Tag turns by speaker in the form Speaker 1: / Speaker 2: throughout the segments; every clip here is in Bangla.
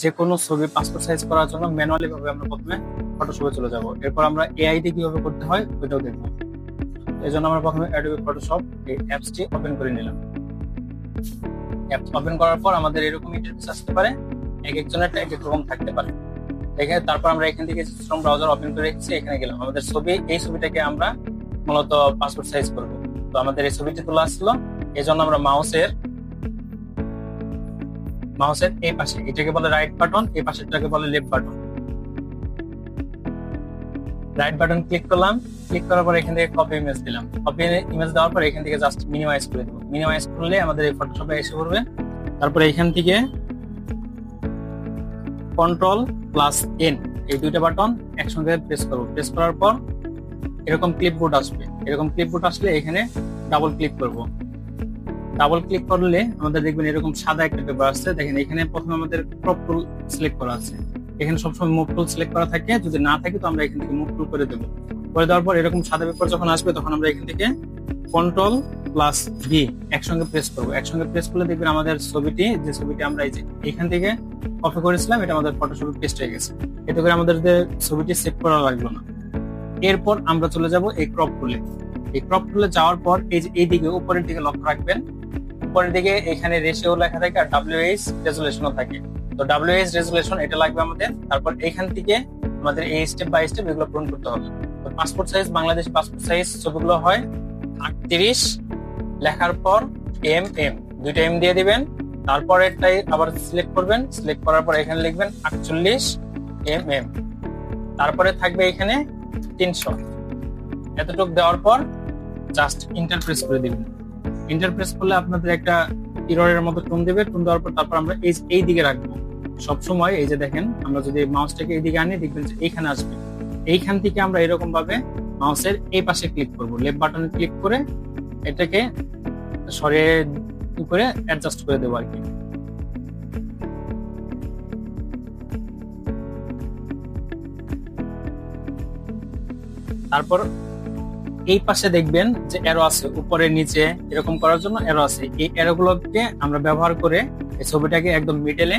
Speaker 1: যে কোনো ছবি পাসপোর্ট সাইজ করার জন্য ম্যানুয়ালি ভাবে আমরা প্রথমে ফটোশপে চলে যাব। এরপর আমরা এআই দিয়ে কীভাবে করতে হয় ওইটাও দেখব। এই জন্য আমরা প্রথমে অ্যাডোবি ফটোশপ এই অ্যাপসটি ওপেন করে নিলাম। অ্যাপস ওপেন করার পর আমাদের এরকম ইন্টারফেস আসতে পারে। এক একজনের এক এক রকম থাকতে পারে। এখানে তারপর আমরা এখান থেকে সিস্টেম ব্রাউজার ওপেন করে রেখেছি, এখানে গেলাম। আমাদের ছবি, এই ছবিটাকে আমরা মূলত পাসপোর্ট সাইজ করব। তো আমাদের এই ছবিটি তোলা আসলো। এই জন্য আমরা মাউসের মাউসের এই পাশে, এটাকে বলে রাইট বাটন এই পাশেরটাকে বলে left button right button click করলাম ক্লিক করার পর এখান থেকে কপি ইমেজ দিলাম। কপি ইমেজ দেওয়ার পর এখান থেকে জাস্ট মিনিমাইজ করে দেবো। মিনিমাইজ করলে আমাদের এই ফটোশপে এসে পড়বে। তারপরে এখান থেকে কন্ট্রোল প্লাস এন এই দুইটা বাটন একসঙ্গে প্রেস করব। প্রেস করার পর এরকম ক্লিপবোর্ড আসবে। এরকম ক্লিপবোর্ড আসলে এখানে ডাবল ক্লিক করব। ডাবল ক্লিক করলে আমাদের দেখবেন এরকম সাদা একটা পেপার আসছে। দেখেন এখানে প্রথমে আমাদের ক্রপ টুল সিলেক্ট করা আছে। এখানে সবসময় মুভ টুল সিলেক্ট করা থাকে। যদি না থাকে তো আমরা এখান থেকে মুভ টুল করে দেবো। করে দেওয়ার পর এরকম সাদা পেপার যখন আসবে তখন আমরা এখান থেকে কন্ট্রোল প্লাস ভি একসঙ্গে প্রেস করব। একসঙ্গে প্রেস করলে দেখবেন আমাদের ছবিটি, যে ছবিটি আমরা এই যে এখান থেকে কপি করেছিলাম, এটা আমাদের ফটোশপে পেস্ট হয়ে গেছে। এতে করে আমাদের যে ছবিটি সেভ করা লাগল না। এরপর আমরা চলে যাব এই ক্রপ টুলে এই ক্রপ টুলে যাওয়ার পর এই যে এইদিকে উপরের দিকে লক্ষ্য রাখবেন। উপরের দিকে এখানে রেশিও লেখা থাকে আর ডাব্লিউএইচ রেজুলেশনও থাকে। তো ডাব্লিউএইচ রেজুলেশন এটা লাগবে আমাদের। তারপর এখান থেকে আমাদের এই স্টেপ বাই স্টেপ এগুলো পূরণ করতে হবে। তো passport size Bangladesh passport size ছবিগুলো হয় আটত্রিশ, লেখার পর এম এম দুইটা এম দিয়ে দিবেন। তারপরেরটাই আবার সিলেক্ট করবেন। সিলেক্ট করার পর এখানে লিখবেন আটচল্লিশ এম এম তারপরে থাকবে এখানে তিনশো। এতটুক দেওয়ার পর জাস্ট ইন্টারপ্রেস করে দিবেন। ইন্টারপ্রেস করলে আপনাদের একটা ইররের মতো টোন দেবে টোন দেওয়ার পর তারপর আমরা এই এই দিকে রাখব। সব সময় এই যে দেখেন, আমরা যদি মাউসটাকে এইদিকে আনি, দেখবেন যে এইখানে আসবে। এইখান থেকে আমরা এরকম ভাবে মাউসের এই পাশে ক্লিক করব। লেফট বাটনে ক্লিক করে এটাকে সরিয়ে করে অ্যাডজাস্ট করে দেবো আর কি। তারপর এই পাশে দেখবেন যে এরো আছে, উপরে, নিচে, এরকম করার জন্য এরো আছে। এই এরোগুলোকে আমরা ব্যবহার করে এই ছবিটাকে একদম মিডলে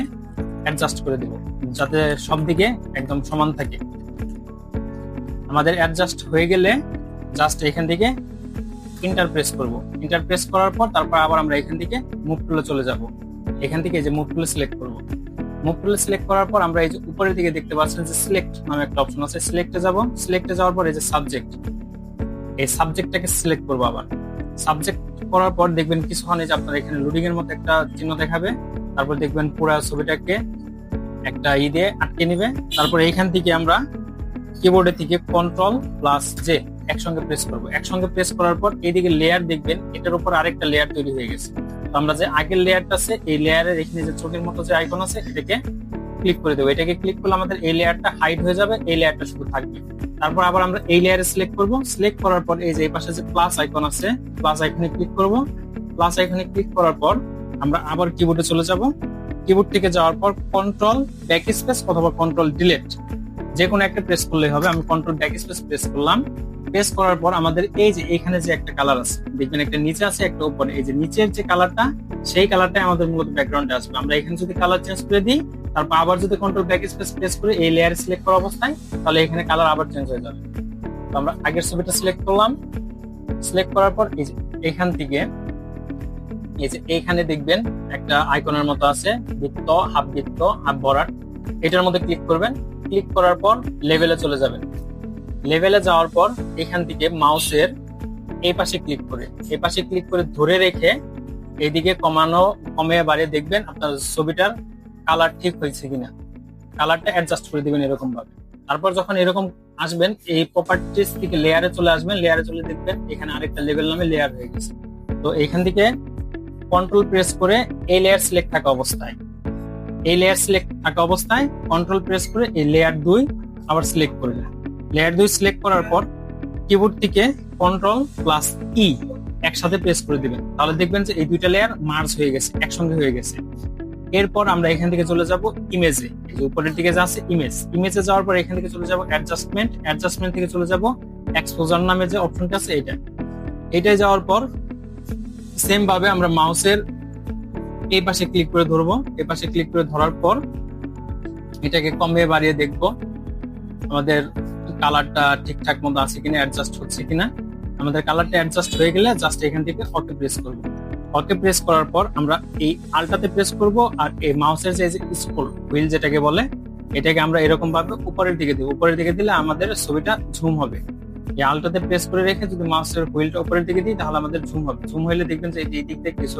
Speaker 1: অ্যাডজাস্ট করে দেব, যাতে সব দিকে একদম সমান থাকে। আমাদের অ্যাডজাস্ট হয়ে গেলে জাস্ট এখান থেকে ইন্টার প্রেস করব। ইন্টার প্রেস করার পর তারপর আবার আমরা এখান থেকে মুভ টুলে চলে যাব। এখান থেকে যে মুভ টুলে সিলেক্ট করব। মুভ টুলে সিলেক্ট করার পর আমরা এই যে উপরের দিকে দেখতে পাচ্ছেন যে সিলেক্ট নামে একটা অপশন আছে। সিলেক্টে যাব। সিলেক্টে যাওয়ার পর এই যে সাবজেক্ট এই সাবজেক্টটাকে সিলেক্ট করব আবার। সাবজেক্ট করার পর দেখবেন কিছুক্ষণ যে আপনার এখানে লোডিং এর মতো একটা চিহ্ন দেখাবে। তারপর দেখবেন পুরো ছবিটাকে একটা ই দিয়ে আটকে নিবে। তারপর এইখান থেকে আমরা কিবোর্ডে থেকে কন্ট্রোল প্লাস জে একসঙ্গে প্রেস করব। একসঙ্গে প্রেস করার পর এইদিকে লেয়ার দেখবেন, এটার উপর আরেকটা লেয়ার তৈরি হয়ে গেছে। তো আমরা যে আগের লেয়ারটা আছে, এই লেয়ারের এখানে যে চোখের মতো যে আইকন আছে, এটাকে ক্লিক করে দেবো। এটাকে ক্লিক করলে আমাদের এই লেয়ারটা হাইড হয়ে যাবে, এই লেয়ারটা শুধু থাকবে। তারপর আবার আমরা এই লেয়ারে সিলেক্ট করব। সিলেক্ট করার পর এই যে এই পাশে যে প্লাস আইকন আছে প্লাস আইকনে ক্লিক করব। প্লাস আইকনে ক্লিক করার পর আমরা আবার কিবোর্ডে চলে যাব। কিবোর্ড থেকে যাওয়ার পর কন্ট্রোল ব্যাক স্পেস অথবা কন্ট্রোল ডিলেট যে কোনো একটা প্রেস করলেই হবে। আমি কন্ট্রোল ব্যাক স্পেস প্রেস করলাম। প্রেস করার পর আমাদের এই যে এখানে যে একটা কালার আছে, দেখবেন একটা নিচে আছে, একটা উপরে। এই যে নিচের যে কালারটা সেই কালারটাই আমাদের মূলত ব্যাকগ্রাউন্ডে আসবে। আমরা এখানে যদি কালার চেঞ্জ করে দিই তারপর আবার যদি কন্ট্রোল ব্যাক স্পেস প্রেস করে এই লেয়ার সিলেক্ট করা অবস্থায়, তাহলে এখানে কালার আবার চেঞ্জ হয়ে যাবে। তো আমরা আগের ছবিটা সিলেক্ট করলাম। সিলেক্ট করার পর এই যে এখান থেকে, এই যে এইখানে দেখবেন একটা আইকনের মতো আছে, বৃত্ত হাফ বৃত্ত হাফ বরাট। এটার মধ্যে ক্লিক করবেন। ক্লিক করার পর লেভেলে চলে যাবেন। লেভেলে যাওয়ার পর এখান থেকে মাউসের এই পাশে ক্লিক করে, এই পাশে ক্লিক করে ধরে রেখে এইদিকে কমানো, কমে বাড়িয়ে দেখবেন আপনার ছবিটার কালার ঠিক হয়েছে কিনা? কালারটা অ্যাডজাস্ট করে দিবেন এরকম ভাবে তারপর যখন এরকম আসবেন, এই প্রপার্টিস থেকে লেয়ারে চলে আসবেন লেয়ারে চলে দেখবেন এখানে আরেকটা লেভেল নামে লেয়ার হয়ে গেছে। তো এখান থেকে কন্ট্রোল প্রেস করে এই লেয়ার সিলেক্ট থাকা অবস্থায়। এই লেয়ার সিলেক্ট থাকা অবস্থায় কন্ট্রোল প্রেস করে এই লেয়ার দুই আবার সিলেক্ট করবেন। লেয়ার দুই সিলেক্ট করার পর কিবোর্ড থেকে কন্ট্রোল প্লাস ই একসাথে প্রেস করে দিবেন। তাহলে দেখবেন যে এই দুইটা লেয়ার মার্জ হয়ে গেছে, একসঙ্গে হয়ে গেছে। এরপর আমরা এখান থেকে চলে যাব ইমেজে উপরের দিকে যা আছে ইমেজ ইমেজে যাওয়ার পর এখান থেকে চলে যাব অ্যাডজাস্টমেন্ট অ্যাডজাস্টমেন্ট থেকে চলে যাব এক্সপোজার নামে যে অপশনটা আছে এটা। এটাই যাওয়ার পর সেম ভাবে আমরা মাউসের এই পাশে ক্লিক করে ধরবো। এই পাশে ক্লিক করে ধরার পর এটাকে কমিয়ে বাড়িয়ে দেখব আমাদের কালারটা ঠিকঠাক মতো আছে কিনা অ্যাডজাস্ট হচ্ছে কিনা। আমাদের কালারটা অ্যাডজাস্ট হয়ে গেলে জাস্ট এখান থেকে ওকে প্রেস করব। ওকে প্রেস করার পর আমরা এই আলটাতে প্রেস করব আর এই মাউসের যে স্ক্রল হুইল যেটাকে বলে, এটাকে আমরা এরকম ভাবে উপরের দিকে দিব। উপরের দিকে দিলে আমাদের ছবিটা ঝুম হবে। এই আলটাতে প্রেস করে রেখে যদি মাউসের হুইলটা উপরের দিকে দিই, তাহলে আমাদের ঝুম হবে। ঝুম হলে দেখবেন যে এই দিক থেকে কিছু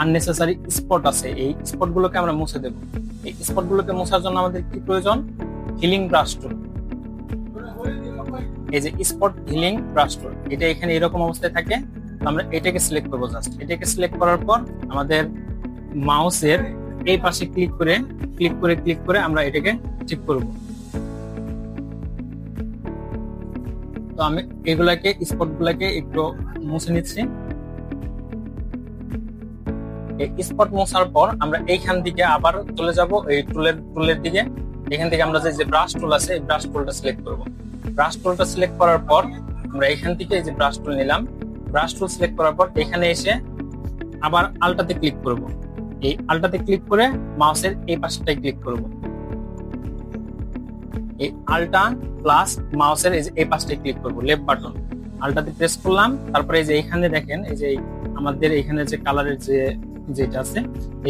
Speaker 1: আননেসেসারি স্পট আছে। এই স্পট গুলোকে আমরা মুছে দেব। এই স্পট গুলোকে মোছার জন্য আমাদের কি প্রয়োজন? হিলিং ব্রাশ টুল এই যে স্পট হিলিং ব্রাশ টুল এটা এখানে এরকম অবস্থায় থাকে। আমরা এটাকে সিলেক্ট করব জাস্ট এটাকে সিলেক্ট করার পর আমাদের মাউসের এই পাশে ক্লিক করে ক্লিক করে ক্লিক করে আমরা এটাকে ঠিক করব। তো আমি এগুলাকে স্পট গুলাকে একটু মুছে নিচ্ছি। স্পট মোছার পর আমরা এইখান থেকে আবার চলে যাব, এই টুলের টুলের দিকে। এখান থেকে আমরা যে ব্রাশ টুল আছে, এই ব্রাশ টুলটা সিলেক্ট করব। ব্রাশ টুলটা সিলেক্ট করার পর আমরা এখান থেকে এই যে ব্রাশ টুল নিলাম ব্রাশ টুল সিলেক্ট করার পর এখানে এসে আবার আলটাতে ক্লিক করব। এই আলটাতে ক্লিক করে মাউসের এই পাশটায় ক্লিক করব। এই আলটা প্লাস মাউসের এই পাশটায় ক্লিক করব লেফট বাটন আলটাতে প্রেস করলাম, তারপরে এই যে এখানে দেখেন, এই যে আমাদের এখানে যে কালারের যে যেটা আছে,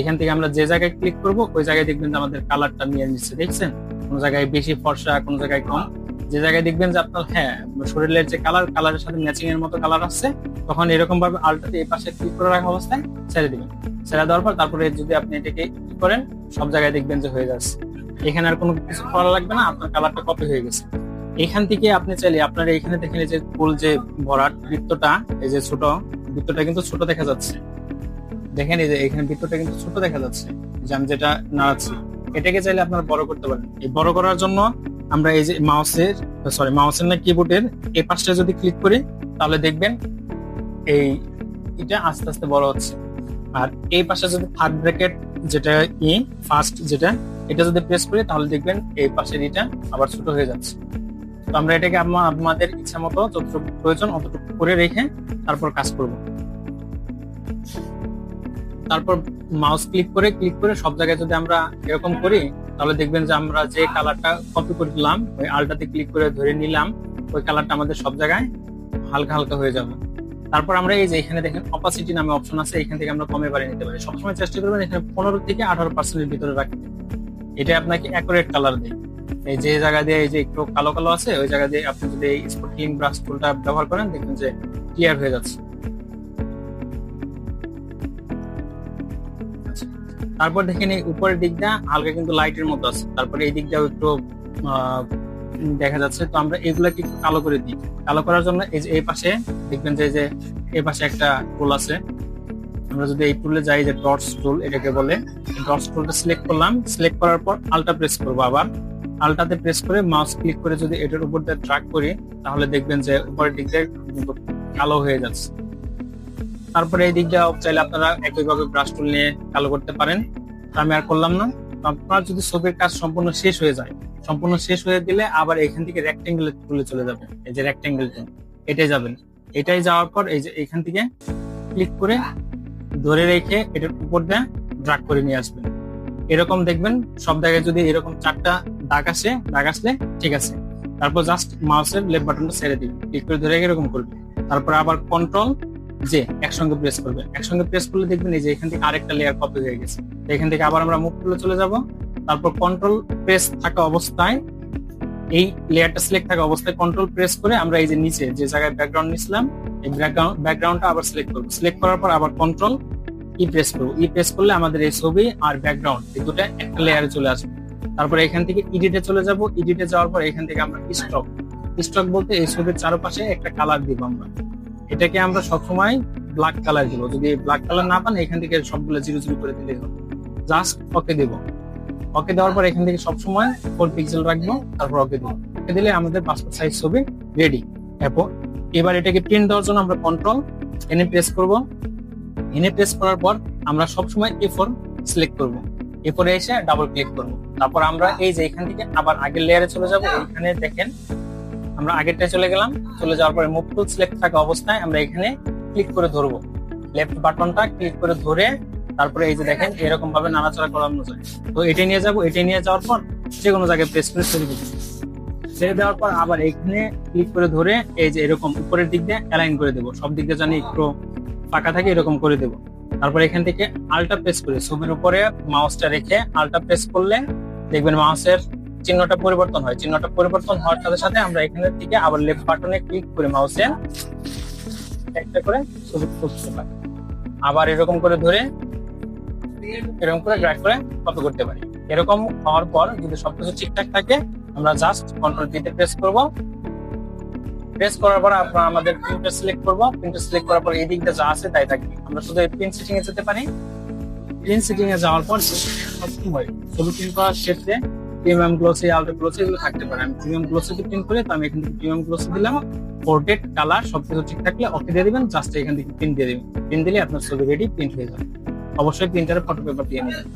Speaker 1: এখান থেকে আমরা যে জায়গায় ক্লিক করব, ওই জায়গায় দেখবেন আমাদের কালারটা নিয়ে নিচ্ছে, দেখছেন? কোন জায়গায় বেশি ফর্সা, কোন জায়গায় কম। যে জায়গায় দেখবেন যে আপনার হ্যাঁ শরীরের যে কালার কালারের সাথে ম্যাচিং এর মতো কালার আসছে তখন এরকম ভাবে আলটাতে এই পাশে ক্লিক করে রাখা অবস্থায় ছেড়ে দিবেন। ছেড়ে দেওয়ার পর তারপরে যদি আপনি এটাকে কি করেন, সব জায়গায় দেখবেন যে হয়ে যাচ্ছে। এখানে আর কোনো কিছু করা লাগবে না, আপনার কালারটা কপি হয়ে গেছে। এখান থেকে আপনি চাইলে, আপনার এখানে দেখেন যে ফুল যে ভরাট বৃত্তটা, এই যে ছোট, বৃত্তটা কিন্তু ছোট দেখা যাচ্ছে। দেখেন এই যে এখানে বৃত্তটা কিন্তু ছোট দেখা যাচ্ছে, যে আমি যেটা নাড়াচ্ছি। এটাকে চাইলে আপনারা বড় করতে পারেন। এই বড় করার জন্য আমরা এই যে মাউসের সরি মাউসের না কিবোর্ডের এই পাশটা যদি ক্লিক করি, তাহলে দেখবেন এই এটা আস্তে আস্তে বড় হচ্ছে। আর এই পাশে যদি থার্ড ব্র্যাকেট যেটা ই ফার্স্ট যেটা, এটা যদি প্রেস করি, তাহলে দেখবেন এই পাশের এটা আবার ছোট হয়ে যাচ্ছে। তো আমরা এটাকে আমা- আমাদের ইচ্ছা মতো যতটুকু প্রয়োজন অতটুকু করে রেখে তারপর কাজ করব। তারপর মাউস ক্লিক করে ক্লিক করে সব জায়গায় যদি আমরা এরকম করি তাহলে দেখবেন যে আমরা যে কালারটা কপি করলাম ওই আলটাতে ক্লিক করে ধরে নিলাম, ওই কালারটা আমাদের সব জায়গায় হালকা হালকা হয়ে যাবে। তারপর আমরা এই যে এখানে দেখেন অপাসিটি নামে অপশন আছে, এখান থেকে আমরা কমে বাড়িয়ে নিতে পারি। সবসময় চেষ্টা করবেন এখানে পনেরো থেকে আঠারো পার্সেন্টের ভিতরে রাখতে। এটা আপনাকে অ্যাকুরেট কালার দেয়। এই যে জায়গা দিয়ে এই যে একটু কালো কালো আছে, ওই জায়গা দিয়ে আপনি যদি এই স্পট ব্রাশ টুলটা ব্যবহার করেন, দেখবেন যে ক্লিয়ার হয়ে যাচ্ছে। তারপর দেখেন এই উপরের দিকটা হালকা কিন্তু লাইটের মতো আছে। তারপরে এই দিকটাও একটু দেখা যাচ্ছে। তো আমরা এগুলাকে একটু কালো করে দিই। কালো করার জন্য এই যে, এই পাশে দেখবেন যে যে, এই পাশে একটা টুল আছে। আমরা যদি এই টুলে যাই যে ডটস টুল এটাকে বলে ডটস টুলটা সিলেক্ট করলাম। সিলেক্ট করার পর আলটা প্রেস করব আবার। আলটাতে প্রেস করে মাউস ক্লিক করে যদি এটার উপর দিয়ে ড্রাগ করি, তাহলে দেখবেন যে উপরের দিক দিয়ে কিন্তু কালো হয়ে যাচ্ছে। তারপরে এই দিকটা চাইলে আপনারা একইভাবে ব্রাশ টুল নিয়ে কালো করতে পারেন। আমি আর করলাম না। আপনার যদি ছবির কাজ সম্পূর্ণ শেষ হয়ে যায়, সম্পূর্ণ শেষ হয়ে গেলে আবার এখান থেকে রেক্টেঙ্গেল টুলে চলে যাবে। এই যে রেক্টেঙ্গেল টুল এটাই যাবেন এটাই যাওয়ার পর এই যে এখান থেকে ক্লিক করে ধরে রেখে এটার উপর দিয়ে ড্রাগ করে নিয়ে আসবেন। এরকম দেখবেন, সব জায়গায় যদি এরকম চারটা দাগ আসে, দাগ আসলে ঠিক আছে। তারপর জাস্ট মাউসের লেফট বাটনটা ছেড়ে দিবেন। ক্লিক করে ধরে এরকম করবে তারপর আবার কন্ট্রোল যে একসঙ্গে প্রেস করবে। একসঙ্গে প্রেস করলে দেখবেন এই যে এখান থেকে আরেকটা লেয়ার কপি হয়ে গেছে। এখান থেকে আবার আমরা মুখ তুলে চলে যাব। তারপর কন্ট্রোল প্রেস থাকা অবস্থায় এই লেয়ারটা সিলেক্ট থাকা অবস্থায় কন্ট্রোল প্রেস করে আমরা এই যে নিচে যে জায়গায় ব্যাকগ্রাউন্ড নিছিলাম এই ব্যাকগ্রাউন্ড ব্যাকগ্রাউন্ডটা আবার সিলেক্ট করব। সিলেক্ট করার পর আবার কন্ট্রোল ই প্রেস করব। ই প্রেস করলে আমাদের এই ছবি আর ব্যাকগ্রাউন্ড এই দুটো একটা লেয়ারে চলে আসবে। তারপর এখান থেকে ইডিটে চলে যাব। ইডিটে যাওয়ার পর এখান থেকে আমরা স্টক স্টক বলতে এই ছবির চারপাশে একটা কালার দিব আমরা। এটাকে আমরা সবসময় ব্ল্যাক কালার দিব। যদি ব্ল্যাক কালার না পান, এখান থেকে সবগুলো জিরো জিরো করে দিলে জাস্ট ওকে দেব। ওকে দেওয়ার পর এখান থেকে সবসময় ফোর পিক্সেল রাখব, তারপর ওকে দিব। ওকে দিলে আমাদের পাসপোর্ট সাইজ ছবি রেডি এরপর এবার এটাকে প্রিন্ট দেওয়ার জন্য আমরা কন্ট্রোল এনে প্রেস করব। এনে প্রেস করার পর আমরা সবসময় এ ফোর সিলেক্ট করব। এরপরে এসে ডাবল ক্লিক করব। তারপর আমরা এই যে এখান থেকে আবার আগের লেয়ারে চলে যাব। এখানে দেখেন আমরা আগেরটায় চলে গেলাম। চলে যাওয়ার পরে মুভ টুল সিলেক্ট থাকা অবস্থায় আমরা এখানে ক্লিক করে ধরবো। লেফট বাটনটা ক্লিক করে ধরে তারপরে এই যে দেখেন এরকম ভাবে নাড়াচাড়া করানো যায় তো এটা নিয়ে যাব, এটা নিয়ে যাওয়ার পর যে কোনো জায়গায় প্রেস করে ছেড়ে দিবেন ছেড়ে দেওয়ার পর আবার এখানে ক্লিক করে ধরে এই যে এরকম উপরের দিক দিয়ে অ্যালাইন করে দেবো। সব দিক দিয়ে জানি একটু ফাঁকা থাকে এরকম করে দেবো। তারপর এখান থেকে আলটা প্রেস করে। ছবির উপরে মাউসটা রেখে আলটা প্রেস করলে দেখবেন মাউসের চিহ্নটা পরিবর্তন হয়। চিহ্নটা পরিবর্তন হওয়ার সাথে সাথে আমরা এখানের থেকে আবার লেফট বাটনে ক্লিক করে মাউসে একটা করে ছবি তুলতে পারি। আবার এরকম করে ধরে, এরকম করে ড্র্যাগ করে কপি করতে পারি। এরকম হওয়ার পর যদি সবকিছু ঠিকঠাক থাকে, আমরা জাস্ট কন্ট্রোল দিতে প্রেস করব। প্রেস করার পর আমরা আমাদের প্রিন্টার সিলেক্ট করব। প্রিন্টার সিলেক্ট করার পর এই দিকটা যা আছে তাই থাকবে। আমরা শুধু প্রিন্ট সেটিং এ যেতে পারি। প্রিন্ট সেটিং এ যাওয়ার পর সবসময় ছবি প্রিন্ট করার ক্ষেত্রে প্রিমিয়াম গ্লোসি আলট্রা গ্লোসি এগুলো থাকতে পারে। আমি প্রিমিয়াম গ্লোসিতে প্রিন্ট করি, তো আমি এখান থেকে প্রিমিয়াম গ্লোসি দিলাম। পোর্ট্রেট কালার সব কিছু ঠিক থাকলে ওকে দিয়ে দিবেন জাস্ট এখান থেকে প্রিন্ট দিয়ে দিবেন। প্রিন্ট দিলে আপনার ছবি রেডি প্রিন্ট হয়ে যাবে। অবশ্যই প্রিন্টারে ফটো পেপার দিয়ে নেবেন।